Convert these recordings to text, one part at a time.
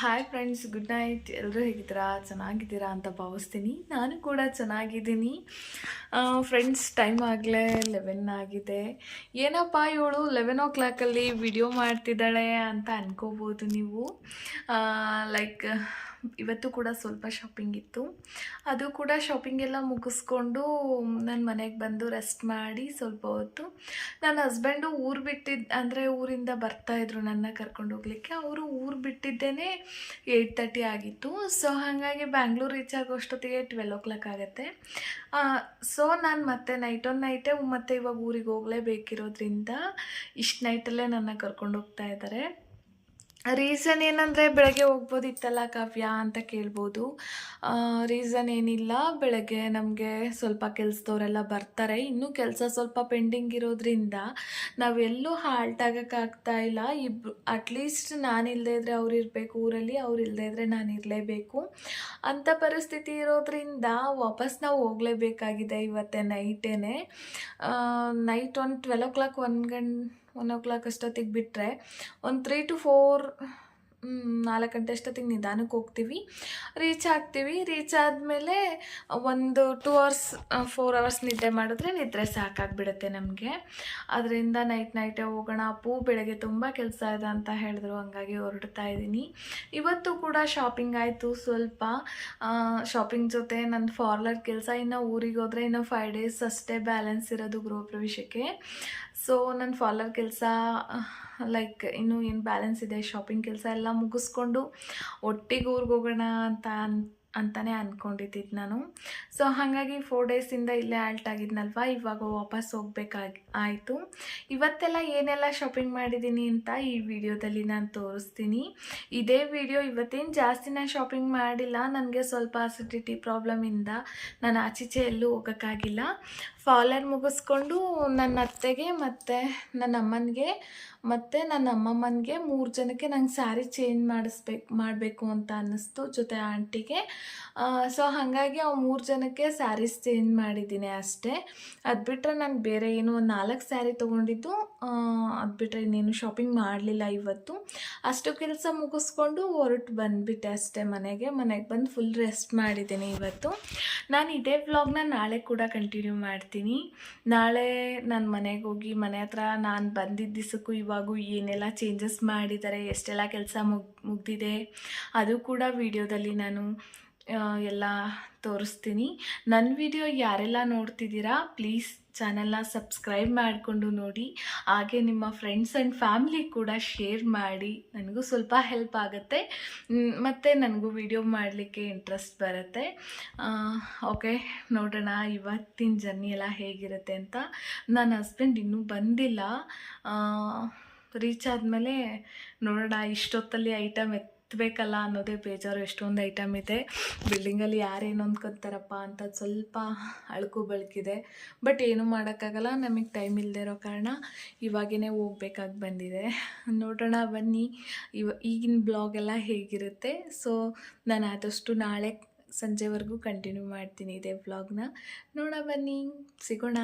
Hi friends good night ಎಲ್ಲರೂ ಹೇಗಿದ್ದೀರಾ? ಚೆನ್ನಾಗಿದ್ದೀರಾ ಅಂತ ಭಾವಿಸ್ತೀನಿ. ನಾನು ಕೂಡ ಚೆನ್ನಾಗಿದ್ದೀನಿ. ಫ್ರೆಂಡ್ಸ್ ಟೈಮ್ ಆಗಲೇ ಲೆವೆನ್ ಆಗಿದೆ. ಏನಪ್ಪ ಇವಳು ಲೆವೆನ್ ಓ ಕ್ಲಾಕಲ್ಲಿ ವಿಡಿಯೋ ಮಾಡ್ತಿದ್ದಾಳೆ ಅಂತ ಅನ್ಕೋಬೋದು ನೀವು. ಲೈಕ್ ಇವತ್ತು ಕೂಡ ಸ್ವಲ್ಪ ಶಾಪಿಂಗ್ ಇತ್ತು. ಅದು ಕೂಡ ಶಾಪಿಂಗ್ ಎಲ್ಲ ಮುಗಿಸ್ಕೊಂಡು ನನ್ನ ಮನೆಗೆ ಬಂದು ರೆಸ್ಟ್ ಮಾಡಿ ಸ್ವಲ್ಪ ಹೊತ್ತು. ನನ್ನ ಹಸ್ಬೆಂಡು ಊರು ಬಿಟ್ಟಿದ್ದು ಅಂದರೆ ಊರಿಂದ ಬರ್ತಾಯಿದ್ರು ನನ್ನ ಕರ್ಕೊಂಡು ಹೋಗ್ಲಿಕ್ಕೆ. ಅವರು ಊರು ಬಿಟ್ಟಿದ್ದೇನೆ ಏಯ್ಟ್ ತರ್ಟಿ ಆಗಿತ್ತು. ಸೊ ಹಾಗಾಗಿ ಬ್ಯಾಂಗ್ಳೂರು ರೀಚ್ ಆಗೋಷ್ಟೊತ್ತಿಗೆ ಟ್ವೆಲ್ ಓ ಕ್ಲಾಕ್ ಆಗುತ್ತೆ. ಸೊ ನಾನು ಮತ್ತೆ ನೈಟ್ ಒನ್ ನೈಟೇ ಮತ್ತೆ ಇವಾಗ ಊರಿಗೆ ಹೋಗಲೇಬೇಕಿರೋದ್ರಿಂದ ಇಷ್ಟು ನೈಟಲ್ಲೇ ನನ್ನ ಕರ್ಕೊಂಡು ಹೋಗ್ತಾ ಇದ್ದಾರೆ ರೀಸನ್ ಏನಂದರೆ ಬೆಳಗ್ಗೆ ಹೋಗ್ಬೋದಿತ್ತಲ್ಲ ಕಾವ್ಯ ಅಂತ ಕೇಳ್ಬೋದು. ರೀಸನ್ ಏನಿಲ್ಲ. ಬೆಳಗ್ಗೆ ನಮಗೆ ಸ್ವಲ್ಪ ಕೆಲಸದವರೆಲ್ಲ ಬರ್ತಾರೆ. ಇನ್ನೂ ಕೆಲಸ ಸ್ವಲ್ಪ ಪೆಂಡಿಂಗ್ ಇರೋದ್ರಿಂದ ನಾವೆಲ್ಲೂ ಹಾಲ್ಟ್ ಆಗೋಕ್ಕಾಗ್ತಾ ಇಲ್ಲ. ಇಬ್ ಅಟ್ಲೀಸ್ಟ್ ನಾನು ಇಲ್ಲದೇ ಇದ್ದರೆ ಅವ್ರು ಇರಬೇಕು, ಊರಲ್ಲಿ ಅವ್ರು ಇಲ್ಲದೇ ಇದ್ದರೆ ನಾನು ಇರಲೇಬೇಕು. ಅಂಥ ಪರಿಸ್ಥಿತಿ ಇರೋದ್ರಿಂದ ವಾಪಸ್ ನಾವು ಹೋಗಲೇಬೇಕಾಗಿದೆ ಇವತ್ತೇ ನೈಟೇ ನೈಟ್ ಒಂದು ಟ್ವೆಲ್ ಓ ಕ್ಲಾಕ್ ಒನ್ ಗಂಟೆ ಒನ್ ಓ ಕ್ಲಾಕ್ ಅಷ್ಟೊತ್ತಿಗೆ ಬಿಟ್ಟರೆ ಒಂದು ತ್ರೀ ಟು ಫೋರ್ ನಾಲ್ಕು ಗಂಟೆ ಅಷ್ಟೊತ್ತಿಗೆ ನಿಧಾನಕ್ಕೆ ಹೋಗ್ತೀವಿ. ರೀಚ್ ಆಗ್ತೀವಿ. ರೀಚ್ ಆದಮೇಲೆ ಒಂದು ಟೂ ಅವರ್ಸ್ ಫೋರ್ ಅವರ್ಸ್ ನಿದ್ದೆ ಮಾಡಿದ್ರೆ ನಿದ್ರೆ ಸಾಕಾಗಿಬಿಡುತ್ತೆ ನಮಗೆ. ಅದರಿಂದ ನೈಟ್ ನೈಟೇ ಹೋಗೋಣ ಅಪ್ಪು ಬೆಳಗ್ಗೆ ತುಂಬ ಕೆಲಸ ಇದೆ ಅಂತ ಹೇಳಿದ್ರು, ಹಂಗಾಗಿ ಹೊರಡ್ತಾ ಇದ್ದೀನಿ. ಇವತ್ತು ಕೂಡ ಶಾಪಿಂಗ್ ಆಯಿತು ಸ್ವಲ್ಪ. ಶಾಪಿಂಗ್ ಜೊತೆ ನನ್ನ ಫಾರ್ಲರ್ ಕೆಲಸ ಇನ್ನು ಊರಿಗೆ ಹೋದರೆ ಇನ್ನು ಫೈವ್ ಡೇಸ್ ಅಷ್ಟೇ ಬ್ಯಾಲೆನ್ಸ್ ಇರೋದು ಗೃಹ ಪ್ರವೇಶಕ್ಕೆ ಸೊ ನನ್ನ ಫಾಲರ್ ಕೆಲಸ ಲೈಕ್ ಇನ್ನೂ ಏನು ಬ್ಯಾಲೆನ್ಸ್ ಇದೆ ಶಾಪಿಂಗ್ ಕೆಲಸ ಎಲ್ಲ ಮುಗಿಸ್ಕೊಂಡು ಒಟ್ಟಿಗೆ ಊರಿಗೆ ಹೋಗೋಣ ಅಂತ ಅಂತಲೇ ಅಂದ್ಕೊಂಡಿದ್ದಿದ್ದು ನಾನು. ಸೊ ಹಾಗಾಗಿ ಫೋರ್ ಡೇಸಿಂದ ಇಲ್ಲೇ ಆಲ್ಟ್ ಆಗಿದ್ನಲ್ವ? ಇವಾಗ ವಾಪಸ್ ಹೋಗ್ಬೇಕಾಗಿ, ಆಯಿತು. ಇವತ್ತೆಲ್ಲ ಏನೆಲ್ಲ ಶಾಪಿಂಗ್ ಮಾಡಿದ್ದೀನಿ ಅಂತ ಈ ವಿಡಿಯೋದಲ್ಲಿ ನಾನು ತೋರಿಸ್ತೀನಿ. ಇದೇ ವಿಡಿಯೋ ಇವತ್ತೇನು ಜಾಸ್ತಿ ನಾನು ಶಾಪಿಂಗ್ ಮಾಡಿಲ್ಲ. ನನಗೆ ಸ್ವಲ್ಪ ಅಸಿಡಿಟಿ ಪ್ರಾಬ್ಲಮಿಂದ ನಾನು ಆಚೀಚೆ ಎಲ್ಲೂ ಹೋಗೋಕ್ಕಾಗಿಲ್ಲ. ಫಾಲರ್ ಮುಗಿಸ್ಕೊಂಡು ನನ್ನ ಅತ್ತೆಗೆ ಮತ್ತು ನನ್ನ ಅಮ್ಮನಿಗೆ ಮತ್ತು ನನ್ನ ಅಮ್ಮಮ್ಮನಿಗೆ ಮೂರು ಜನಕ್ಕೆ ನಂಗೆ ಸ್ಯಾರಿ ಚೇಂಜ್ ಮಾಡಿಸ್ಬೇಕು, ಮಾಡಬೇಕು ಅಂತ ಅನ್ನಿಸ್ತು ಜೊತೆ ಆಂಟಿಗೆ. ಸೊ ಹಾಗಾಗಿ ಆ ಮೂರು ಜನಕ್ಕೆ ಸ್ಯಾರೀಸ್ ಚೇಂಜ್ ಮಾಡಿದ್ದೀನಿ ಅಷ್ಟೇ. ಅದು ಬಿಟ್ಟರೆ ನಾನು ಬೇರೆ ಏನು ಒಂದು ನಾಲ್ಕು ಸ್ಯಾರಿ ತೊಗೊಂಡಿದ್ದು ಅದು ಬಿಟ್ಟರೆ ಇನ್ನೇನು ಶಾಪಿಂಗ್ ಮಾಡಲಿಲ್ಲ ಇವತ್ತು. ಅಷ್ಟು ಕೆಲಸ ಮುಗಿಸ್ಕೊಂಡು ಹೊರಟು ಬಂದುಬಿಟ್ಟೆ ಅಷ್ಟೇ ಮನೆಗೆ. ಮನೆಗೆ ಬಂದು ಫುಲ್ ರೆಸ್ಟ್ ಮಾಡಿದ್ದೀನಿ ಇವತ್ತು. ನಾನು ಇದೇ ವ್ಲಾಗ್ನ ನಾಳೆ ಕೂಡ ಕಂಟಿನ್ಯೂ ಮಾಡ್ತೀನಿ. ನಾಳೆ ನಾನು ಮನೆಗೆ ಹೋಗಿ ಮನೆ ಹತ್ರ ನಾನು ಬಂದಿದ್ದ ದಿವಸಕ್ಕೂ ಇವಾಗೂ ಏನೆಲ್ಲ ಚೇಂಜಸ್ ಮಾಡಿದ್ದಾರೆ ಎಷ್ಟೆಲ್ಲ ಕೆಲಸ ಮುಗ್, ಮುಗ್ದಿದೆ, ಅದು ಕೂಡ ವಿಡಿಯೋದಲ್ಲಿ ನಾನು ಎಲ್ಲ ತೋರಿಸ್ತೀನಿ. ನನ್ನ ವಿಡಿಯೋ ಯಾರೆಲ್ಲ ನೋಡ್ತಿದ್ದೀರಾ, ಪ್ಲೀಸ್ ಚಾನಲ್ನ ಸಬ್ಸ್ಕ್ರೈಬ್ ಮಾಡಿಕೊಂಡು ನೋಡಿ. ಹಾಗೆ ನಿಮ್ಮ ಫ್ರೆಂಡ್ಸ್ ಆ್ಯಂಡ್ ಫ್ಯಾಮಿಲಿ ಕೂಡ ಶೇರ್ ಮಾಡಿ. ನನಗೂ ಸ್ವಲ್ಪ ಹೆಲ್ಪ್ ಆಗುತ್ತೆ. ಮತ್ತು ನನಗೂ ವಿಡಿಯೋ ಮಾಡಲಿಕ್ಕೆ ಇಂಟ್ರೆಸ್ಟ್ ಬರುತ್ತೆ. ಓಕೆ ನೋಡೋಣ ಇವತ್ತಿನ ಜರ್ನಿ ಎಲ್ಲ ಹೇಗಿರುತ್ತೆ ಅಂತ. ನನ್ನ ಹಸ್ಬೆಂಡ್ ಇನ್ನೂ ಬಂದಿಲ್ಲ. ರೀಚ್ ಆದಮೇಲೆ ನೋಡೋಣ, ಇಷ್ಟೊತ್ತಲ್ಲಿ ಐಟಮ್ ಎತ್ತಬೇಕಲ್ಲ ಅನ್ನೋದೇ ಬೇಜಾರು. ಎಷ್ಟೊಂದು ಐಟಮ್ ಇದೆ. ಬಿಲ್ಡಿಂಗಲ್ಲಿ ಯಾರೇನು ಅಂದ್ಕೊತಾರಪ್ಪ ಅಂತ ಸ್ವಲ್ಪ ಅಳುಕು ಬಳಕಿದೆ. ಬಟ್ ಏನೂ ಮಾಡೋಕ್ಕಾಗಲ್ಲ. ನಮಗೆ ಟೈಮ್ ಇಲ್ಲದೆ ಇರೋ ಕಾರಣ ಇವಾಗೇ ಹೋಗ್ಬೇಕಾಗಿ ಬಂದಿದೆ. ನೋಡೋಣ, ಬನ್ನಿ. ಇವ, ಈಗಿನ ಬ್ಲಾಗ್ ಎಲ್ಲ ಹೇಗಿರುತ್ತೆ? ಸೊ ನಾನು ಆದಷ್ಟು ನಾಳೆ ಸಂಜೆವರೆಗೂ ಕಂಟಿನ್ಯೂ ಮಾಡ್ತೀನಿ ಇದೇ ಬ್ಲಾಗ್ನ ನೋಡೋಣ, ಬನ್ನಿ. ಸಿಗೋಣ.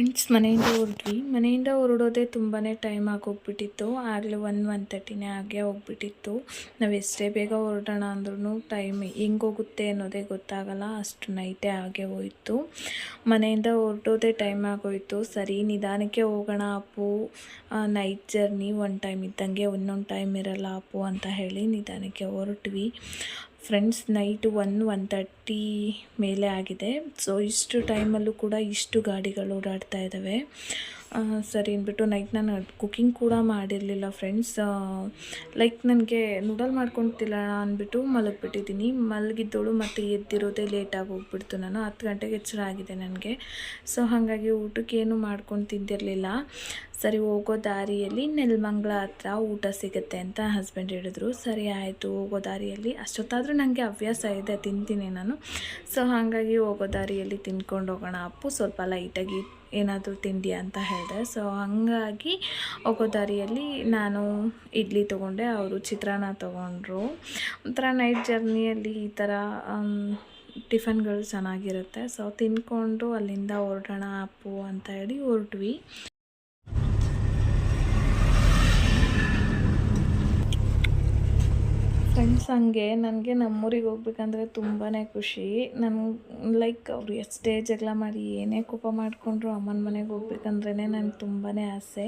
ಫ್ರೆಂಡ್ಸ್ ಮನೆಯಿಂದ ಹೊರಡ್ವಿ. ಮನೆಯಿಂದ ಹೊರಡೋದೇ ತುಂಬಾ ಟೈಮ್ ಆಗೋಗ್ಬಿಟ್ಟಿತ್ತು. ಆಗಲೇ ಒನ್ ಒನ್ ತರ್ಟಿನೇ ಆಗೇ ಹೋಗ್ಬಿಟ್ಟಿತ್ತು. ನಾವು ಎಷ್ಟೇ ಬೇಗ ಹೊರಡೋಣ ಅಂದ್ರೂ ಟೈಮ್ ಹೆಂಗೆ ಹೋಗುತ್ತೆ ಅನ್ನೋದೇ ಗೊತ್ತಾಗಲ್ಲ. ಅಷ್ಟು ನೈಟೇ ಆಗೇ ಹೋಯಿತು. ಮನೆಯಿಂದ ಹೊರಡೋದೇ ಟೈಮ್ ಆಗೋಯಿತು. ಸರಿ, ನಿಧಾನಕ್ಕೆ ಹೋಗೋಣ Appu. Night journey one time ಇದ್ದಂಗೆ ಒಂದೊಂದು ಟೈಮ್ ಇರಲ್ಲ ಅಪ್ಪು ಅಂತ ಹೇಳಿ ನಿಧಾನಕ್ಕೆ ಹೊರಟ್ವಿ. Friends night one one thirty ಮೇಲೆ ಆಗಿದೆ. ಸೊ ಇಷ್ಟು ಟೈಮಲ್ಲೂ ಕೂಡ ಇಷ್ಟು ಗಾಡಿಗಳು ಓಡಾಡ್ತಾ ಇದ್ದಾವೆ ಸರಿ ಅಂದ್ಬಿಟ್ಟು ನೈಟ್ ನಾನು ಕುಕಿಂಗ್ ಕೂಡ ಮಾಡಿರಲಿಲ್ಲ ಫ್ರೆಂಡ್ಸ್ ಲೈಕ್ ನನಗೆ ನೂಡಲ್ ಮಾಡ್ಕೊತಿಲ್ಲ ಅಂದ್ಬಿಟ್ಟು ಮಲಗಿಬಿಟ್ಟಿದ್ದೀನಿ. ಮಲಗಿದ್ದೋಳು ಮತ್ತು ಎದ್ದಿರೋದೇ ಲೇಟಾಗಿ ಹೋಗ್ಬಿಡ್ತು ನಾನು. ಹತ್ತು ಗಂಟೆಗೆ ಎಚ್ಚರ ಆಗಿದೆ ನನಗೆ. ಸೊ ಹಾಗಾಗಿ ಊಟಕ್ಕೆ ಏನು ಮಾಡ್ಕೊಂಡು ತಿಂದಿರಲಿಲ್ಲ. ಸರಿ ಹೋಗೋ ದಾರಿಯಲ್ಲಿ ನೆಲ್ಮಂಗ್ಳ ಹತ್ರ ಊಟ ಸಿಗುತ್ತೆ ಅಂತ ಹಸ್ಬೆಂಡ್ ಹೇಳಿದ್ರು. ಸರಿ ಆಯಿತು, ಹೋಗೋ ದಾರಿಯಲ್ಲಿ. ಅಷ್ಟೊತ್ತಾದರೂ ನನಗೆ ಹವ್ಯಾಸ ಇದೆ, ತಿಂತೀನಿ ನಾನು. ಸೊ ಹಾಗಾಗಿ ಹೋಗೋ ದಾರಿಯಲ್ಲಿ ತಿನ್ಕೊಂಡು ಹೋಗೋಣ ಅಪ್ಪು. ಸ್ವಲ್ಪ ಲೈಟಾಗಿ ಏನಾದರೂ ತಿಂಡಿ ಅಂತ ಹೇಳಿದೆ. ಸೊ ಹಾಗಾಗಿ ಹೋಗೋ ದಾರಿಯಲ್ಲಿ ನಾನು ಇಡ್ಲಿ ತೊಗೊಂಡೆ, ಅವರು ಚಿತ್ರಾನ್ನ ತೊಗೊಂಡ್ರು. ಒಂಥರ ನೈಟ್ ಜರ್ನಿಯಲ್ಲಿ ಈ ಥರ ಟಿಫನ್ಗಳು ಚೆನ್ನಾಗಿರುತ್ತೆ. ಸೊ ತಿನ್ಕೊಂಡು ಅಲ್ಲಿಂದ ಹೊರಡೋಣ ಅಪ್ಪು ಅಂತ ಹೇಳಿ ಹೊರಟ್ವಿ. ಫ್ರೆಂಡ್ಸ್ ಹಂಗೆ, ನನಗೆ ನಮ್ಮೂರಿಗೆ ಹೋಗ್ಬೇಕಂದ್ರೆ ತುಂಬಾ ಖುಷಿ. ನನ್ಗೆ ಲೈಕ್ ಅವ್ರು ಎಷ್ಟೇ ಜಗಳ ಮಾಡಿ ಏನೇ ಕೋಪ ಮಾಡಿಕೊಂಡ್ರು ಅಮ್ಮನ ಮನೆಗೆ ಹೋಗ್ಬೇಕಂದ್ರೇ ನನಗೆ ತುಂಬಾ ಆಸೆ.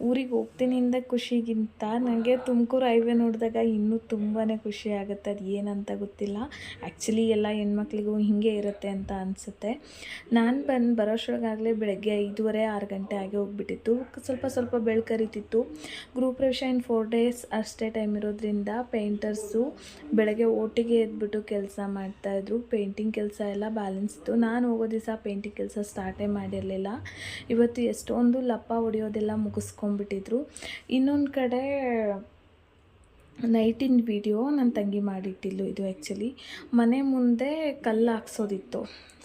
ಊರಿಗೆ ಹೋಗ್ತೀನಿ ಇಂದ ಖುಷಿಗಿಂತ ನನಗೆ ತುಮಕೂರು ಹೈವೆ ನೋಡಿದಾಗ ಇನ್ನೂ ತುಂಬಾ ಖುಷಿ ಆಗುತ್ತೆ. ಅದು ಏನಂತ ಗೊತ್ತಿಲ್ಲ. ಆ್ಯಕ್ಚುಲಿ ಎಲ್ಲ ಹೆಣ್ಮಕ್ಳಿಗೂ ಹೀಗೆ ಇರುತ್ತೆ ಅಂತ ಅನಿಸುತ್ತೆ. ನಾನು ಬಂದು ಬರೋಷ್ಟ್ರೊಳಗಾಗಲೇ ಬೆಳಗ್ಗೆ ಐದೂವರೆ, ಆರು ಗಂಟೆ ಆಗಿ ಹೋಗ್ಬಿಟ್ಟಿತ್ತು. ಸ್ವಲ್ಪ ಸ್ವಲ್ಪ ಬೆಳ್ಕರಿತಿತ್ತು. ಗ್ರೂಪ್ ಪ್ರವೇಶ ಇನ್ ಫೋರ್ ಡೇಸ್ ಅಷ್ಟೇ ಟೈಮ್ ಇರೋದ್ರಿಂದ ಪೇಂಟರ್ಸು ಬೆಳಗ್ಗೆ ಒಟ್ಟಿಗೆ ಎದ್ಬಿಟ್ಟು ಕೆಲಸ ಮಾಡ್ತಾಯಿದ್ರು ಪೇಂಟಿಂಗ್ ಕೆಲಸ ಎಲ್ಲ ಬ್ಯಾಲೆನ್ಸ್ ಇತ್ತು. ನಾನು ಹೋಗೋ ದಿವಸ ಪೇಂಟಿಂಗ್ ಕೆಲಸ ಸ್ಟಾರ್ಟೇ ಮಾಡಿರಲಿಲ್ಲ. ಇವತ್ತು ಎಷ್ಟೊಂದು ಲಪ್ಪ ಹೊಡೆಯೋದೆಲ್ಲ ಮುಗಿಸ್ಕೊಂಡ್ಬಿಟ್ಟಿದ್ರು. ಇನ್ನೊಂದು ಕಡೆ ನೈಟಿನ ವಿಡಿಯೋ ನನ್ನ ತಂಗಿ ಮಾಡಿಟ್ಟಿದ್ಲು ಇದು ಆ್ಯಕ್ಚುಲಿ ಮನೆ ಮುಂದೆ ಕಲ್ಲು ಹಾಕ್ಸೋದಿತ್ತು.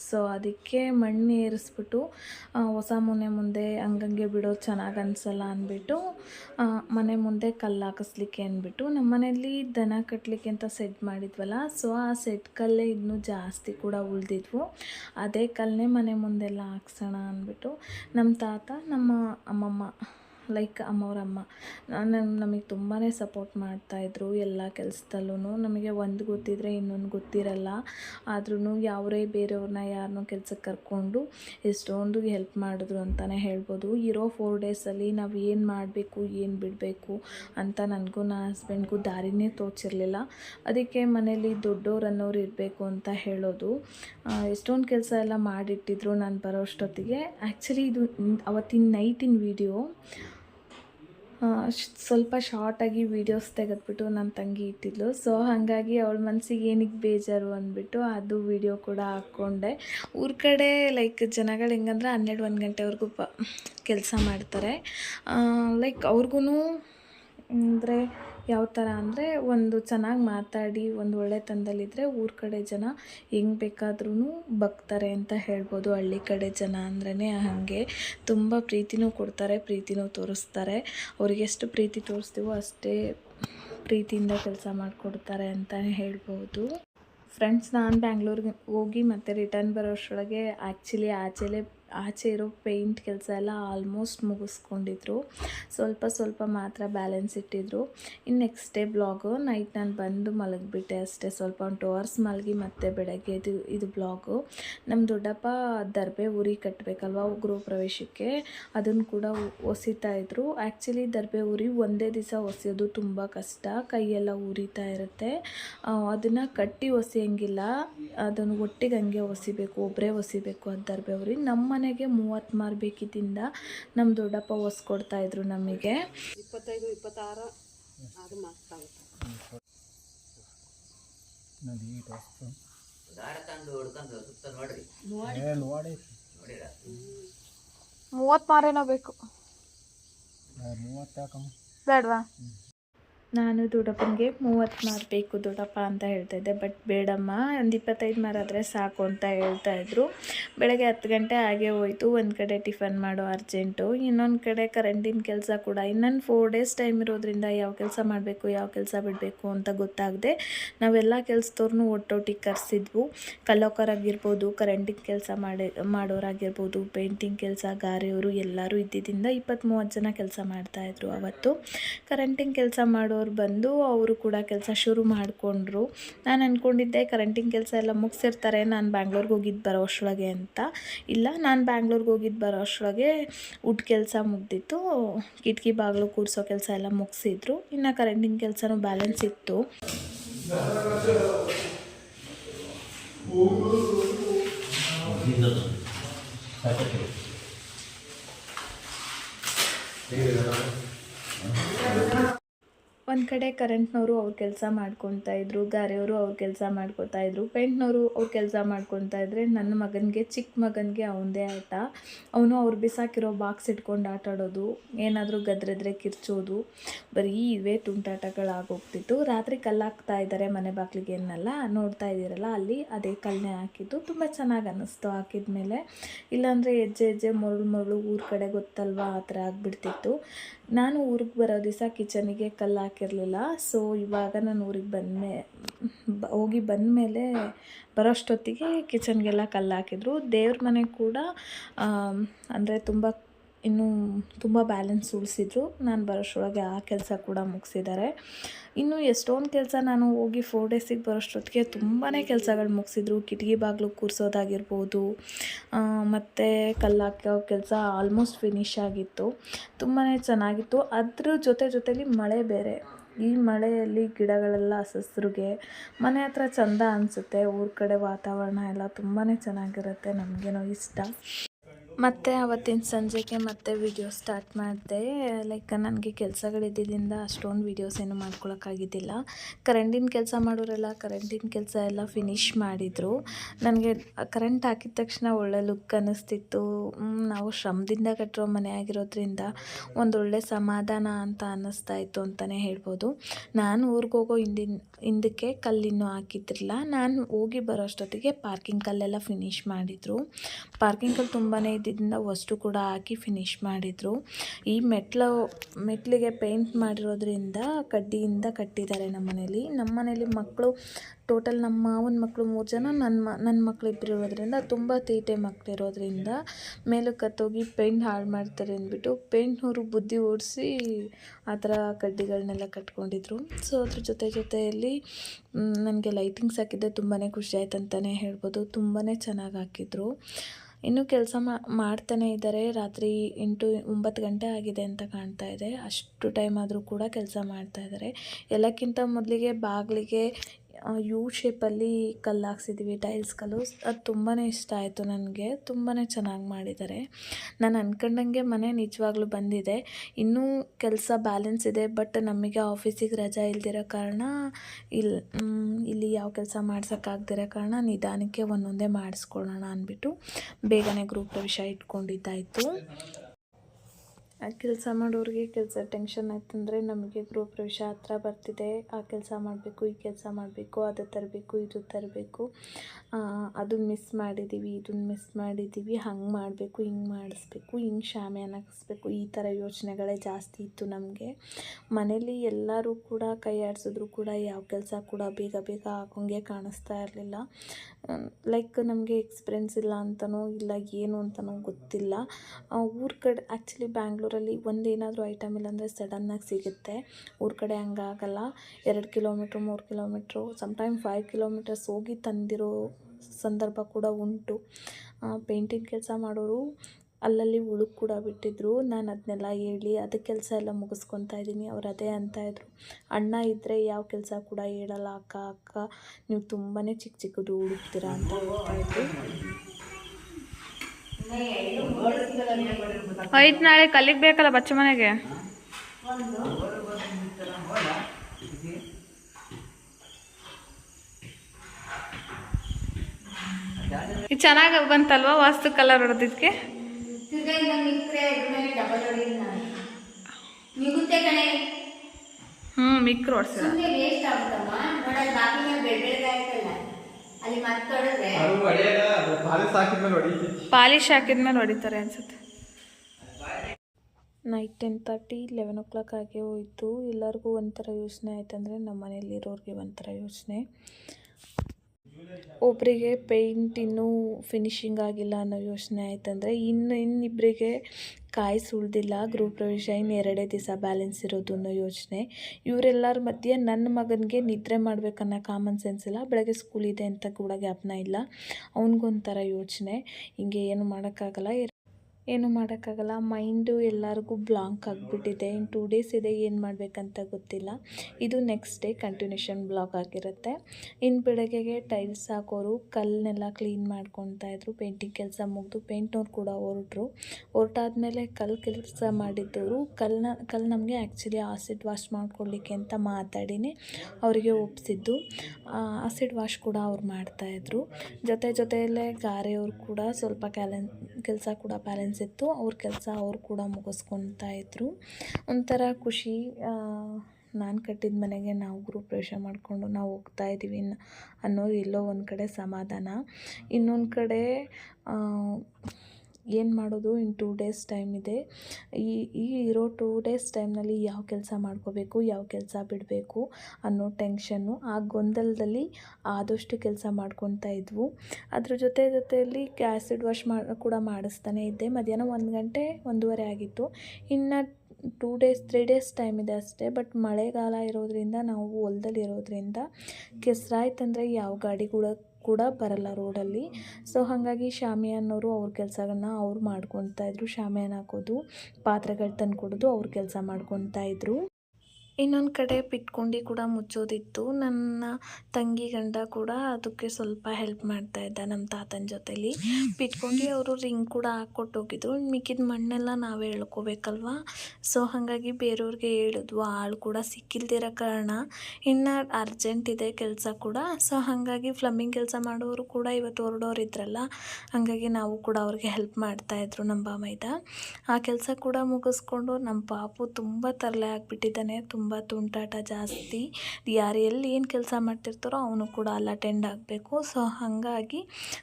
ಸೊ ಅದಕ್ಕೆ ಮಣ್ಣು ಏರಿಸ್ಬಿಟ್ಟು ಹೊಸ ಮನೆ ಮುಂದೆ ಹಂಗಂಗೆ ಬಿಡೋದು ಚೆನ್ನಾಗಿ ಅನಿಸಲ್ಲ ಅಂದ್ಬಿಟ್ಟು ಮನೆ ಮುಂದೆ ಕಲ್ಲು ಹಾಕಿಸ್ಲಿಕ್ಕೆ ಅಂದ್ಬಿಟ್ಟು ನಮ್ಮ ಮನೆಯಲ್ಲಿ ದನ ಕಟ್ಟಲಿಕ್ಕೆ ಅಂತ ಸೆಟ್ ಮಾಡಿದ್ವಲ್ಲ ಸೊ ಆ ಸೆಟ್ ಕಲ್ಲೇ ಇನ್ನೂ ಜಾಸ್ತಿ ಕೂಡ ಉಳಿದಿದ್ವು. ಅದೇ ಕಲ್ಲನ್ನೇ ಮನೆ ಮುಂದೆಲ್ಲ ಹಾಕ್ಸೋಣ ಅಂದ್ಬಿಟ್ಟು ನಮ್ಮ ತಾತ, ನಮ್ಮ ಅಮ್ಮಮ್ಮ ಲೈಕ್ ಅಮ್ಮವ್ರಮ್ಮ ನಾನು ನಮಗೆ ತುಂಬಾ ಸಪೋರ್ಟ್ ಮಾಡ್ತಾಯಿದ್ರು ಎಲ್ಲ ಕೆಲಸದಲ್ಲೂ ನಮಗೆ ಒಂದು ಗೊತ್ತಿದ್ರೆ ಇನ್ನೊಂದು ಗೊತ್ತಿರಲ್ಲ. ಆದ್ರೂ ಯಾವರೇ ಬೇರೆಯವ್ರನ್ನ ಯಾರನ್ನೋ ಕೆಲಸಕ್ಕೆ ಕರ್ಕೊಂಡು ಎಷ್ಟೊಂದು ಹೆಲ್ಪ್ ಮಾಡಿದ್ರು ಅಂತಲೇ ಹೇಳ್ಬೋದು. ಇರೋ ಫೋರ್ ಡೇಸಲ್ಲಿ ನಾವು ಏನು ಮಾಡಬೇಕು, ಏನು ಬಿಡಬೇಕು ಅಂತ ನನಗೂ ನನ್ನ ಹಸ್ಬೆಂಡ್ಗೂ ದಾರಿನೇ ತೋಚಿರಲಿಲ್ಲ ಅದಕ್ಕೆ ಮನೇಲಿ ದೊಡ್ಡೋರು ಅನ್ನೋರು ಇರಬೇಕು ಅಂತ ಹೇಳೋದು. ಎಷ್ಟೊಂದು ಕೆಲಸ ಎಲ್ಲ ಮಾಡಿಟ್ಟಿದ್ರು ನಾನು ಬರೋಷ್ಟೊತ್ತಿಗೆ. ಆ್ಯಕ್ಚುಲಿ ಇದು ಅವತ್ತಿನ ನೈಟಿನ ವಿಡಿಯೋ ಸ್ವಲ್ಪ ಶಾರ್ಟಾಗಿ ವೀಡಿಯೋಸ್ ತೆಗೆದ್ಬಿಟ್ಟು ನನ್ನ ತಂಗಿ ಇಟ್ಟಿದ್ಲು. ಸೊ ಹಾಗಾಗಿ ಅವಳ ಮನಸ್ಸಿಗೆ ಏನಕ್ಕೆ ಬೇಜಾರು ಅಂದ್ಬಿಟ್ಟು ಅದು ವಿಡಿಯೋ ಕೂಡ ಹಾಕ್ಕೊಂಡೆ. ಊರ ಕಡೆ ಲೈಕ್ ಜನಗಳು ಹೆಂಗಂದ್ರೆ ಹನ್ನೆರಡು, ಒಂದು ಗಂಟೆವರೆಗೂ ಪ, ಕೆಲಸ ಮಾಡ್ತಾರೆ. ಲೈಕ್ ಅವ್ರಿಗೂ ಅಂದರೆ ಯಾವ ಥರ ಅಂದರೆ ಒಂದು ಚೆನ್ನಾಗಿ ಮಾತಾಡಿ ಒಂದು ಒಳ್ಳೆತನದಲ್ಲಿದ್ದರೆ ಊರ ಕಡೆ ಜನ ಹೆಂಗೆ ಬೇಕಾದ್ರೂ ಬಗ್ತಾರೆ ಅಂತ ಹೇಳ್ಬೋದು. ಹಳ್ಳಿ ಕಡೆ ಜನ ಅಂದ್ರೇ ಹಾಗೆ. ತುಂಬ ಪ್ರೀತಿನೂ ಕೊಡ್ತಾರೆ, ಪ್ರೀತಿನೂ ತೋರಿಸ್ತಾರೆ. ಅವ್ರಿಗೆ ಎಷ್ಟು ಪ್ರೀತಿ ತೋರಿಸ್ತೀವೋ ಅಷ್ಟೇ ಪ್ರೀತಿಯಿಂದ ಕೆಲಸ ಮಾಡಿಕೊಡ್ತಾರೆ ಅಂತಲೇ ಹೇಳ್ಬೋದು. ಫ್ರೆಂಡ್ಸ್ ನಾನು ಬ್ಯಾಂಗ್ಳೂರಿಗೆ ಹೋಗಿ ಮತ್ತೆ ರಿಟರ್ನ್ ಬರೋಷ್ಟರೊಳಗೆ ಆ್ಯಕ್ಚುಲಿ ಆಚೆಲೇ ಆಚೆ ಇರೋ ಪೇಂಟ್ ಕೆಲಸ ಎಲ್ಲ ಆಲ್ಮೋಸ್ಟ್ ಮುಗಿಸ್ಕೊಂಡಿದ್ರು. ಸ್ವಲ್ಪ ಸ್ವಲ್ಪ ಮಾತ್ರ ಬ್ಯಾಲೆನ್ಸ್ ಇಟ್ಟಿದ್ರು. ಇನ್ನು ನೆಕ್ಸ್ಟ್ ಡೇ ಬ್ಲಾಗು ನೈಟ್ ನಾನು ಬಂದು ಮಲಗಿಬಿಟ್ಟೆ ಅಷ್ಟೇ. ಸ್ವಲ್ಪ ಒಂದು ಟು ಅವರ್ಸ್ ಮಲಗಿ ಮತ್ತೆ ಬೆಳಗ್ಗೆ ಇದು ಇದು ಬ್ಲಾಗು. ನಮ್ಮ ದೊಡ್ಡಪ್ಪ ದರ್ಬೆ ಉರಿ ಕಟ್ಟಬೇಕಲ್ವ ಗೃಹ ಪ್ರವೇಶಕ್ಕೆ ಅದನ್ನು ಕೂಡ ಒಸಿತಾ ಇದ್ರು. ಆ್ಯಕ್ಚುಲಿ ದರ್ಬೆ ಉರಿ ಒಂದೇ ದಿವಸ ಒಸೆಯೋದು ತುಂಬ ಕಷ್ಟ. ಕೈಯೆಲ್ಲ ಉರಿತಾ ಇರುತ್ತೆ. ಅದನ್ನು ಕಟ್ಟಿ ಒಸೆಯಂಗಿಲ್ಲ. ಅದನ್ನು ಒಟ್ಟಿಗೆ ಹಂಗೆ ಒಸಿಬೇಕು ಒಬ್ಬರೇ ಒಸಿಬೇಕು ಅದು ದರ್ಬೆ ಉರಿ ನಮ್ಮ ಮನೆಗೆ ಮೂವತ್ತು ಮಾರು ಬೇಕಿದ್ದಿಂದ ನಮ್ಮ ದೊಡ್ಡಪ್ಪ ಒಸ್ಕೊಡ್ತಾ ಇದ್ರು ನಮಗೆ. ಇಪ್ಪತ್ತೈದು ಇಪ್ಪತ್ತಾರು ಅದು ಮೂವತ್ತು ಮಾರೇನೋ ಬೇಕು. ಬೇಡವಾ? ನಾನು ದೊಡ್ಡಪ್ಪನಿಗೆ ಮೂವತ್ತು ಮಾರಬೇಕು ದೊಡ್ಡಪ್ಪ ಅಂತ ಹೇಳ್ತಾ ಇದ್ದೆ. ಬಟ್ ಬೇಡಮ್ಮ, ಒಂದು ಇಪ್ಪತ್ತೈದು ಮಾರಾದರೆ ಸಾಕು ಅಂತ ಹೇಳ್ತಾ ಇದ್ರು. ಬೆಳಗ್ಗೆ ಹತ್ತು ಗಂಟೆ ಆಗೇ ಹೋಯಿತು. ಒಂದು ಕಡೆ ಟಿಫನ್ ಮಾಡೋ ಅರ್ಜೆಂಟು. ಇನ್ನೊಂದು ಕಡೆ ಕರೆಂಟಿನ ಕೆಲಸ ಕೂಡ. ಇನ್ನೊಂದು ಫೋರ್ ಡೇಸ್ ಟೈಮ್ ಇರೋದ್ರಿಂದ ಯಾವ ಕೆಲಸ ಮಾಡಬೇಕು, ಯಾವ ಕೆಲಸ ಬಿಡಬೇಕು ಅಂತ ಗೊತ್ತಾಗದೆ. ನಾವೆಲ್ಲ ಕೆಲಸದವ್ರನ್ನೂ ಒಟ್ಟೊಟ್ಟಿಗೆ ಕರೆಸಿದ್ವು. ಕಲ್ಲೋಕರಾಗಿರ್ಬೋದು, ಕರೆಂಟಿನ ಕೆಲಸ ಮಾಡಿ, ಮಾಡೋರಾಗಿರ್ಬೋದು, ಪೇಂಟಿಂಗ್ ಕೆಲಸ, ಗಾರೆಯವರು ಎಲ್ಲರೂ ಇದ್ದಿದ್ದರಿಂದ ಇಪ್ಪತ್ತು ಮೂವತ್ತು ಜನ ಕೆಲಸ ಮಾಡ್ತಾಯಿದ್ರು ಅವತ್ತು. ಕರೆಂಟಿನ ಕೆಲಸ ಮಾಡೋರು ಬಂದು ಅವರು ಕೂಡ ಕೆಲಸ ಶುರು ಮಾಡಿಕೊಂಡ್ರು. ನಾನು ಅಂದ್ಕೊಂಡಿದ್ದೆ ಕರೆಂಟಿನ ಕೆಲಸ ಎಲ್ಲ ಮುಗಿಸಿರ್ತಾರೆ, ನಾನು ಬ್ಯಾಂಗ್ಳೂರ್ಗೆ ಹೋಗಿದ್ದು ಬರೋ ಅಷ್ಟರೊಳಗೆ ಅಂತ. ಇಲ್ಲ, ನಾನು ಬ್ಯಾಂಗ್ಳೂರ್ಗೆ ಹೋಗಿದ್ದು ಬರೋ ಅಷ್ಟರೊಳಗೆ ವುಡ್ ಕೆಲಸ ಮುಗ್ದಿತ್ತು. ಕಿಟಕಿ ಬಾಗಿಲು ಕೂರಿಸೋ ಕೆಲಸ ಎಲ್ಲ ಮುಗಿಸಿದ್ರು. ಇನ್ನು ಕರೆಂಟಿನ ಕೆಲಸನೂ ಬ್ಯಾಲೆನ್ಸ್ ಇತ್ತು. ಒಂದು ಕಡೆ ಕರೆಂಟ್ನವರು ಅವ್ರ ಕೆಲಸ ಮಾಡ್ಕೊತಾ ಇದ್ರು, ಗಾರೆಯವರು ಅವ್ರ ಕೆಲಸ ಮಾಡ್ಕೊತಾ ಇದ್ರು. ಪೆಂಟ್ನವರು ಅವ್ರ ಕೆಲಸ ಮಾಡ್ಕೊತಾ ಇದ್ರೆ ನನ್ನ ಮಗನಿಗೆ ಚಿಕ್ಕ ಮಗನಿಗೆ ಅವನದೇ ಆಟ ಅವನು ಅವ್ರು ಬಿಸಾಕಿರೋ ಬಾಕ್ಸ್ ಇಟ್ಕೊಂಡು ಆಟಾಡೋದು ಏನಾದರೂ ಗದ್ರೆದ್ರೆ ಕಿರ್ಚೋದು. ಬರೀ ಇವೇ ತುಂಟಾಟಗಳಾಗೋಗ್ತಿತ್ತು. ರಾತ್ರಿ ಕಲ್ಲಾಕ್ತಾ ಇದ್ದಾರೆ ಮನೆ ಬಾಗಿಲಿಗೆ ಏನಲ್ಲ ನೋಡ್ತಾ ಇದ್ದೀರಲ್ಲ ಅಲ್ಲಿ, ಅದೇ ಕಲ್ಲನ್ನೇ ಹಾಕಿದ್ದು. ತುಂಬ ಚೆನ್ನಾಗಿ ಅನ್ನಿಸ್ತು ಹಾಕಿದ ಮೇಲೆ ಇಲ್ಲಾಂದರೆ ಹೆಜ್ಜೆ ಹೆಜ್ಜೆ ಮರಳು ಮರಳು ಊರ ಕಡೆ ಗೊತ್ತಲ್ವಾ? ಆ ಥರ ಆಗಿಬಿಡ್ತಿತ್ತು. ನಾನು ಊರಿಗೆ ಬರೋ ದಿವಸ ಕಿಚನಿಗೆ ಕಲ್ಲು ಹಾಕಿರಲಿಲ್ಲ. ಸೊ ಇವಾಗ ನಾನು ಊರಿಗೆ ಬಂದಮೇ ಹೋಗಿ ಬಂದಮೇಲೆ ಬರೋಷ್ಟೊತ್ತಿಗೆ ಕಿಚನ್ಗೆಲ್ಲ ಕಲ್ಲು ಹಾಕಿದ್ರು. ದೇವ್ರ ಮನೆ ಕೂಡ ಅಂದರೆ ತುಂಬ ಇನ್ನೂ ತುಂಬ ಬ್ಯಾಲೆನ್ಸ್ ಉಳಿಸಿದ್ರು. ನಾನು ಬರೋಷ್ಟರೊಳಗೆ ಆ ಕೆಲಸ ಕೂಡ ಮುಗಿಸಿದ್ದಾರೆ ಇನ್ನು ಎಷ್ಟೊಂದು ಕೆಲಸ ನಾನು ಹೋಗಿ ಫೋರ್ ಡೇಸಿಗೆ ಬರೋಷ್ಟೊತ್ತಿಗೆ ತುಂಬಾ ಕೆಲಸಗಳು ಮುಗಿಸಿದ್ರು. ಕಿಟಕಿ ಬಾಗಿಲು ಕೂರಿಸೋದಾಗಿರ್ಬೋದು ಮತ್ತು ಕಲ್ಲಾಕೋ ಕೆಲಸ ಆಲ್ಮೋಸ್ಟ್ ಫಿನಿಶ್ ಆಗಿತ್ತು. ತುಂಬಾ ಚೆನ್ನಾಗಿತ್ತು. ಅದ್ರ ಜೊತೆ ಜೊತೆಲಿ ಮಳೆ ಬೇರೆ. ಈ ಮಳೆಯಲ್ಲಿ ಗಿಡಗಳೆಲ್ಲ ಹಸಸ್ರಿಗೆ, ಮನೆ ಹತ್ರ ಚಂದ ಅನಿಸುತ್ತೆ. ಊರ ಕಡೆ ವಾತಾವರಣ ಎಲ್ಲ ತುಂಬಾ ಚೆನ್ನಾಗಿರುತ್ತೆ. ನಮಗೇನೋ ಇಷ್ಟ. ಮತ್ತು ಅವತ್ತಿನ ಸಂಜೆಗೆ ಮತ್ತೆ ವಿಡಿಯೋ ಸ್ಟಾರ್ಟ್ ಮಾಡಿದೆ. ಲೈಕ್ ನನಗೆ ಕೆಲಸಗಳಿದ್ದಿದ್ದರಿಂದ ಅಷ್ಟೊಂದು ವೀಡಿಯೋಸ್ ಏನು ಮಾಡ್ಕೊಳಕ್ಕಾಗಿದ್ದಿಲ್ಲ. ಕರೆಂಟಿನ ಕೆಲಸ ಮಾಡೋರೆಲ್ಲ ಕರೆಂಟಿನ ಕೆಲಸ ಎಲ್ಲ ಫಿನಿಶ್ ಮಾಡಿದರು. ನನಗೆ ಕರೆಂಟ್ ಹಾಕಿದ ತಕ್ಷಣ ಒಳ್ಳೆ ಲುಕ್ ಅನ್ನಿಸ್ತಿತ್ತು. ನಾವು ಶ್ರಮದಿಂದ ಕಟ್ಟಿರೋ ಮನೆ ಆಗಿರೋದ್ರಿಂದ ಒಂದೊಳ್ಳೆ ಸಮಾಧಾನ ಅಂತ ಅನ್ನಿಸ್ತಾ ಇತ್ತು ಅಂತಲೇ ಹೇಳ್ಬೋದು. ನಾನು ಊರಿಗೆ ಹೋಗೋ ಹಿಂದಿನ, ಹಿಂದಕ್ಕೆ ಕಲ್ಲಿನ್ನೂ ಹಾಕಿದ್ರಲ್ಲ. ನಾನು ಹೋಗಿ ಬರೋ ಅಷ್ಟೊತ್ತಿಗೆ ಪಾರ್ಕಿಂಗ್ ಕಲ್ಲೆಲ್ಲ ಫಿನಿಶ್ ಮಾಡಿದರು. ಪಾರ್ಕಿಂಗ್ ಕಲ್ಲು ತುಂಬಾ ಇದ್ದಿದ್ದರಿಂದ ವಸ್ತು ಕೂಡ ಹಾಕಿ ಫಿನಿಶ್ ಮಾಡಿದರು. ಈ ಮೆಟ್ಲು, ಮೆಟ್ಲಿಗೆ ಪೇಂಟ್ ಮಾಡಿರೋದ್ರಿಂದ ಕಡ್ಡಿಯಿಂದ ಕಟ್ಟಿದ್ದಾರೆ ನಮ್ಮ ಮನೇಲಿ ನಮ್ಮ ಮನೇಲಿ ಮಕ್ಕಳು ಟೋಟಲ್ ನಮ್ಮ ಮಾವನ ಮಕ್ಕಳು ಮೂರು ಜನ ನನ್ನ ಮ ನನ್ನ ಮಕ್ಕಳು ಇಬ್ಬರು ಇರೋದ್ರಿಂದ ತುಂಬ ತೀಟೆ ಮಕ್ಕಳಿರೋದ್ರಿಂದ ಮೇಲಕ್ಕೆ ಹತ್ತೋಗಿ ಪೇಂಟ್ ಹಾಳು ಮಾಡ್ತಾರೆ ಅಂದ್ಬಿಟ್ಟು ಪೇಂಟ್ನವರು ಬುದ್ಧಿ ಓಡಿಸಿ ಆ ಥರ ಕಡ್ಡಿಗಳನ್ನೆಲ್ಲ ಕಟ್ಕೊಂಡಿದ್ರು. ಸೊ ಅದ್ರ ಜೊತೆ ಜೊತೆಯಲ್ಲಿ ನನಗೆ ಲೈಟಿಂಗ್ಸ್ ಹಾಕಿದ್ದೆ ತುಂಬಾ ಖುಷಿ ಆಯ್ತು ಅಂತಲೇ ಹೇಳ್ಬೋದು. ತುಂಬಾ ಚೆನ್ನಾಗಿ ಹಾಕಿದ್ರು. ಇನ್ನೂ ಕೆಲಸ ಮಾಡ್ತಾನೆ ಇದ್ದಾರೆ. ರಾತ್ರಿ ಎಂಟು, ಒಂಬತ್ತು ಗಂಟೆ ಆಗಿದೆ ಅಂತ ಕಾಣ್ತಾ ಇದೆ. ಅಷ್ಟು ಟೈಮ್ ಆದರೂ ಕೂಡ ಕೆಲಸ ಮಾಡ್ತಾ ಇದ್ದಾರೆ. ಎಲ್ಲಕ್ಕಿಂತ ಮೊದಲಿಗೆ ಬಾಗಿಲಿಗೆ ಯು ಶೇಪಲ್ಲಿ ಕಲ್ಲು ಹಾಕ್ಸಿದ್ದೀವಿ ಟೈಲ್ಸ್ ಕಲ್ಲು ಅದು ತುಂಬಾ ಇಷ್ಟ ಆಯಿತು ನನಗೆ. ತುಂಬಾ ಚೆನ್ನಾಗಿ ಮಾಡಿದ್ದಾರೆ ನಾನು ಅಂದ್ಕೊಂಡಂಗೆ ಮನೆ ನಿಜವಾಗ್ಲೂ ಬಂದಿದೆ. ಇನ್ನೂ ಕೆಲಸ ಬ್ಯಾಲೆನ್ಸ್ ಇದೆ ಬಟ್ ನಮಗೆ ಆಫೀಸಿಗೆ ರಜಾ ಇಲ್ದಿರೋ ಕಾರಣ ಇಲ್ಲಿ ಇಲ್ಲಿ ಯಾವ ಕೆಲಸ ಮಾಡ್ಸೋಕ್ಕಾಗ್ದಿರೋ ಕಾರಣ ನಿಧಾನಕ್ಕೆ ಒಂದೊಂದೇ ಮಾಡಿಸ್ಕೊಳ್ಳೋಣ ಅಂದ್ಬಿಟ್ಟು ಬೇಗನೆ ಗ್ರೂಪ್ ವಿಷಯ ಇಟ್ಕೊಂಡಿದ್ದಾಯಿತು. ಕೆಲಸ ಮಾಡೋರಿಗೆ ಕೆಲಸ ಟೆನ್ಷನ್ ಆಯ್ತಂದರೆ ನಮಗೆ ಗೃಹ ಪ್ರವೇಶ ಹತ್ರ ಬರ್ತಿದೆ. ಆ ಕೆಲಸ ಮಾಡಬೇಕು, ಈ ಕೆಲಸ ಮಾಡಬೇಕು, ಅದು ತರಬೇಕು, ಇದು ತರಬೇಕು. ಅದು ಮಿಸ್ ಮಾಡಿದ್ದೀವಿ ಇದನ್ನು ಮಿಸ್ ಮಾಡಿದ್ದೀವಿ ಹಂಗೆ ಮಾಡಬೇಕು, ಹಿಂಗೆ ಮಾಡಿಸ್ಬೇಕು, ಹಿಂಗೆ ಶಾಮಿಯಾನ ಹಾಕಿಸ್ಬೇಕು ಈ ಥರ ಯೋಚನೆಗಳೇ ಜಾಸ್ತಿ ಇತ್ತು ನಮಗೆ. ಮನೇಲಿ ಎಲ್ಲರೂ ಕೂಡ ಕೈ ಆಡಿಸಿದ್ರು ಕೂಡ ಯಾವ ಕೆಲಸ ಕೂಡ ಬೇಗ ಬೇಗ ಹಾಕೋಂಗೆ ಕಾಣಿಸ್ತಾ ಇರಲಿಲ್ಲ. ಲೈಕ್ ನಮಗೆ ಎಕ್ಸ್ಪೀರಿಯೆನ್ಸ್ ಇಲ್ಲ ಅಂತನೋ ಇಲ್ಲ ಏನು ಅಂತನೋ ಗೊತ್ತಿಲ್ಲ. ಊರ ಕಡೆ ಆ್ಯಕ್ಚುಲಿ ಬ್ಯಾಂಗ್ಳೂರಲ್ಲಿ ಒಂದೇನಾದರೂ ಐಟಮ್ ಇಲ್ಲಾಂದರೆ ಸಡನ್ನಾಗಿ ಸಿಗುತ್ತೆ. ಊರ ಕಡೆ ಹಂಗಾಗಲ್ಲ ಎರಡು ಕಿಲೋಮೀಟ್ರ್ ಮೂರು ಕಿಲೋಮೀಟ್ರು ಸಮ್ಟೈಮ್ ಫೈವ್ ಕಿಲೋಮೀಟರ್ಸ್ ಹೋಗಿ ತಂದಿರೋ ಸಂದರ್ಭ ಕೂಡ ಉಂಟು. ಪೇಂಟಿಂಗ್ ಕೆಲಸ ಮಾಡೋರು ಅಲ್ಲಲ್ಲಿ ಉಳುಕು ಕೂಡ ಬಿಟ್ಟಿದ್ರು. ನಾನು ಅದನ್ನೆಲ್ಲ ಹೇಳಿ ಅದು ಕೆಲಸ ಎಲ್ಲ ಮುಗಿಸ್ಕೊತಾ ಇದ್ದೀನಿ. ಅವ್ರು ಅದೇ ಅಂತ ಇದ್ರು. ಅಣ್ಣ ಇದ್ದರೆ ಯಾವ ಕೆಲಸ ಕೂಡ ಹೇಳಲ್ಲ. ಅಕ್ಕ ಅಕ್ಕ, ನೀವು ತುಂಬಾ ಚಿಕ್ಕ ಚಿಕ್ಕದು ಹುಡುಕ್ತೀರಾ ಅಂತ ಹೇಳ್ತಾ ಇದ್ರು. ಐತ್ ನಾಳೆ ಕಲಿಗೆ ಬೇಕಲ್ಲ ಬಚ್ಚ ಮನೆಗೆ? ಇದು ಚೆನ್ನಾಗಿ ಬಂತಲ್ವಾ ವಾಸ್ತು ಕಲರ್ ಹೊಡೆದಿದ್ದಕ್ಕೆ ತಿರ್ಗಾ ಮಿಕ್ರೆ ಇದ್ರ ಮೇಲೆ ಡಬಲ್ ಹೊಡಿಲ್ಲ ನಾನು. ಮಿಗುತ್ತೆ ಕಣೆ. ಹ್ಞೂ ಮಿಕ್ರು ಹೊಡ್ಸಿರ. ಪಾಲಿಶ್ ಹಾಕಿದ್ಮೇಲೆ ಹೊಡಿತಾರೆ ಅನ್ಸುತ್ತೆ. Night ten thirty eleven o'clock ಆಗಿ ಹೋಯಿತು. ಎಲ್ಲರಿಗೂ ಒಂಥರ ಯೋಚನೆ ಆಯ್ತಂದರೆ ನಮ್ಮ ಮನೆಯಲ್ಲಿರೋರಿಗೆ ಒಂಥರ ಯೋಚನೆ. ಒಬ್ಬರಿಗೆ ಪೇಂಟ್ ಇನ್ನೂ ಫಿನಿಶಿಂಗ್ ಆಗಿಲ್ಲ ಅನ್ನೋ ಯೋಚನೆ ಆಯ್ತಂದರೆ ಇನ್ನು ಇನ್ನಿಬ್ಬರಿಗೆ ಕಾಯಿ ಸುಳ್ದಿಲ್ಲ, ಗೃಹ ಪ್ರವೇಶ ಇನ್ನು ಎರಡೇ ದಿವಸ ಬ್ಯಾಲೆನ್ಸ್ ಇರೋದು ಅನ್ನೋ ಯೋಚನೆ. ಇವರೆಲ್ಲರ ಮಧ್ಯೆ ನನ್ನ ಮಗನಿಗೆ ನಿದ್ರೆ ಮಾಡಬೇಕನ್ನೋ ಕಾಮನ್ ಸೆನ್ಸ್ ಇಲ್ಲ, ಬೆಳಗ್ಗೆ ಸ್ಕೂಲ್ ಇದೆ ಅಂತ ಕೂಡ ಜ್ಞಾಪನ ಇಲ್ಲ. ಅವನಿಗೊಂಥರ ಯೋಚನೆ. ಹಿಂಗೆ ಏನು ಮಾಡೋಕ್ಕಾಗಲ್ಲ ಏನು ಮಾಡೋಕ್ಕಾಗಲ್ಲ. ಮೈಂಡು ಎಲ್ಲರಿಗೂ ಬ್ಲಾಂಕ್ ಆಗಿಬಿಟ್ಟಿದೆ. ಇನ್ನು ಟೂ ಡೇಸ್ ಇದೆ, ಏನು ಮಾಡಬೇಕಂತ ಗೊತ್ತಿಲ್ಲ. ಇದು ನೆಕ್ಸ್ಟ್ ಡೇ ಕಂಟಿನ್ಯೂಷನ್ ಬ್ಲಾಗ್ ಆಗಿರುತ್ತೆ. ಇನ್ನು ಬೆಳಗ್ಗೆಗೆ ಟೈಲ್ಸ್ ಹಾಕೋರು, ಕಲ್ಲನ್ನೆಲ್ಲ ಕ್ಲೀನ್ ಮಾಡ್ಕೊತಾ ಇದ್ರು. ಪೇಂಟಿಂಗ್ ಕೆಲಸ ಮುಗಿದು ಪೇಂಟ್ನವ್ರು ಕೂಡ ಹೊರಟ್ರು. ಹೊರಟಾದ್ಮೇಲೆ ಕಲ್ಲು ಕೆಲಸ ಮಾಡಿದ್ದವರು ಕಲ್ಲನ್ನ ಕಲ್ಲು ನಮಗೆ ಆ್ಯಕ್ಚುಲಿ ಆಸಿಡ್ ವಾಶ್ ಮಾಡ್ಕೊಳ್ಳಿಕ್ಕೆ ಅಂತ ಮಾತಾಡಿನೇ ಅವರಿಗೆ ಒಪ್ಪಿಸಿದ್ದು ಆಸಿಡ್ ವಾಶ್ ಕೂಡ ಅವ್ರು ಮಾಡ್ತಾಯಿದ್ರು ಜೊತೆ ಜೊತೆಯಲ್ಲೇ ಗಾರೆಯವ್ರು ಕೂಡ ಸ್ವಲ್ಪ ಕ್ಯಾಲೆನ್, ಕೆಲಸ ಕೂಡ ಬ್ಯಾಲೆನ್ಸ್ ಇತ್ತು ಅವ್ರ ಕೆಲಸ ಅವ್ರು ಕೂಡ ಮುಗಿಸ್ಕೊತಾ ಇದ್ರು. ಒಂಥರ ಖುಷಿ. ನಾನು ಕಟ್ಟಿದ ಮನೆಗೆ ನಾವು ಗೃಹಪ್ರವೇಶ ಮಾಡಿಕೊಂಡು ನಾವು ಹೋಗ್ತಾ ಇದ್ದೀವಿ ಅನ್ನೋ ಎಲ್ಲೋ ಒಂದು ಕಡೆ ಸಮಾಧಾನ. ಇನ್ನೊಂದು ಕಡೆ ಏನು ಮಾಡೋದು? ಇನ್ನು ಟೂ ಡೇಸ್ ಟೈಮ್ ಇದೆ. ಈ ಈ ಇರೋ ಟೂ ಡೇಸ್ ಟೈಮ್ನಲ್ಲಿ ಯಾವ ಕೆಲಸ ಮಾಡ್ಕೋಬೇಕು? ಯಾವ ಕೆಲಸ ಬಿಡಬೇಕು? ಅನ್ನೋ ಟೆನ್ಷನ್ನು ಆ ಗೊಂದಲದಲ್ಲಿ ಆದಷ್ಟು ಕೆಲಸ ಮಾಡ್ಕೊತಾ ಇದ್ವು. ಅದ್ರ ಜೊತೆ ಜೊತೆಯಲ್ಲಿ ಆ್ಯಸಿಡ್ ವಾಶ್ ಮಾಡಿ ಕೂಡ ಮಾಡಿಸ್ತಾನೆ ಇದ್ದೆ. ಮಧ್ಯಾಹ್ನ ಒಂದು ಗಂಟೆ ಒಂದೂವರೆ ಆಗಿತ್ತು. ಇನ್ನು two days three days time ಇದೆ ಅಷ್ಟೇ. ಬಟ್ ಮಳೆಗಾಲ ಇರೋದ್ರಿಂದ, ನಾವು ಹೊಲದಲ್ಲಿ ಇರೋದ್ರಿಂದ ಕೆಸರಾಯ್ತಂದರೆ ಯಾವ ಗಾಡಿ ಕೂಡ ಕೂಡ ಬರಲ್ಲ ರೋಡಲ್ಲಿ. ಸೊ ಹಾಗಾಗಿ ಶಾಮಿಯಾನವರು ಅವ್ರ ಕೆಲಸಗಳನ್ನ ಅವ್ರು ಮಾಡ್ಕೊತಾ ಇದ್ರು. ಶಾಮಿಯಾನ ಹಾಕೋದು, ಪಾತ್ರೆಗಳು ತಂದು ಕೊಡೋದು ಅವ್ರ ಕೆಲಸ ಮಾಡ್ಕೊತಾ ಇದ್ರು. ಇನ್ನೊಂದು ಕಡೆ ಪಿಟ್ಕೊಂಡಿ ಕೂಡ ಮುಚ್ಚೋದಿತ್ತು. ನನ್ನ ತಂಗಿ ಗಂಡ ಕೂಡ ಅದಕ್ಕೆ ಸ್ವಲ್ಪ ಹೆಲ್ಪ್ ಮಾಡ್ತಾ ಇದ್ದ ನಮ್ಮ ತಾತನ ಜೊತೆಲಿ. ಪಿಟ್ಕೊಂಡಿ ಅವರು ರಿಂಗ್ ಕೂಡ ಹಾಕ್ಕೊಟ್ಟು ಹೋಗಿದ್ರು ಮಿಕ್ಕಿದ ಮಣ್ಣೆಲ್ಲ ನಾವೇ ಎಳ್ಕೊಬೇಕಲ್ವ? ಸೊ ಹಾಗಾಗಿ ಬೇರೆಯವ್ರಿಗೆ ಹೇಳಿದ್ವು ಆಳು ಕೂಡ ಸಿಕ್ಕಿಲ್ದಿರೋ ಕಾರಣ. ಇನ್ನು ಅರ್ಜೆಂಟ್ ಇದೆ ಕೆಲಸ ಕೂಡ. ಸೊ ಹಾಗಾಗಿ ಫ್ಲಮ್ಮಿಂಗ್ ಕೆಲಸ ಮಾಡೋರು ಕೂಡ ಇವತ್ತು ಹೊರಡೋರು ಇದ್ರಲ್ಲ, ಹಾಗಾಗಿ ನಾವು ಕೂಡ ಅವ್ರಿಗೆ ಹೆಲ್ಪ್ ಮಾಡ್ತಾಯಿದ್ರು ನಮ್ಮ ಬಾಮೈದ ಆ ಕೆಲಸ ಕೂಡ ಮುಗಿಸ್ಕೊಂಡು ನಮ್ಮ ಪಾಪು ತುಂಬ ತರಲೆ ಆಗಿಬಿಟ್ಟಿದ್ದಾನೆ. ತುಂಬ ತುಂಟಾಟ ಜಾಸ್ತಿ. ಯಾರು ಎಲ್ಲಿ ಏನು ಕೆಲಸ ಮಾಡ್ತಿರ್ತಾರೋ ಅವನು ಕೂಡ ಅಲ್ಲಿ ಅಟೆಂಡ್ ಆಗಬೇಕು. ಸೊ ಹಾಗಾಗಿ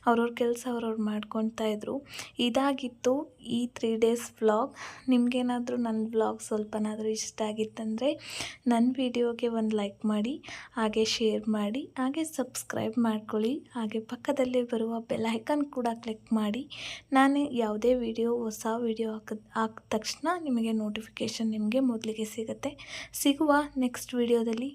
ಅವ್ರವ್ರ ಕೆಲಸ ಅವ್ರವ್ರು ಮಾಡ್ಕೊತಾ ಇದ್ರು. ಇದಾಗಿತ್ತು ಈ ತ್ರೀ ಡೇಸ್ ವ್ಲಾಗ್ ನಿಮಗೇನಾದರೂ ನನ್ನ ವ್ಲಾಗ್ ಸ್ವಲ್ಪನಾದರೂ ಇಷ್ಟ ಆಗಿತ್ತಂದರೆ ನನ್ನ ವಿಡಿಯೋಗೆ ಒಂದು ಲೈಕ್ ಮಾಡಿ, ಹಾಗೆ ಶೇರ್ ಮಾಡಿ, ಹಾಗೆ ಸಬ್ಸ್ಕ್ರೈಬ್ ಮಾಡ್ಕೊಳ್ಳಿ. ಹಾಗೆ ಪಕ್ಕದಲ್ಲೇ ಬರುವ ಬೆಲ್ ಕೂಡ ಕ್ಲಿಕ್ ಮಾಡಿ. ನಾನು ಯಾವುದೇ ವಿಡಿಯೋ ಹೊಸ ವಿಡಿಯೋ ಹಾಕಿದ ಹಾಕಿದ ತಕ್ಷಣ ನಿಮಗೆ ನೋಟಿಫಿಕೇಶನ್ ನಿಮಗೆ ಮೊದಲಿಗೆ ಸಿಗುತ್ತೆ. ಸಿಗುವ ನೆಕ್ಸ್ಟ್ ವಿಡಿಯೋದಲ್ಲಿ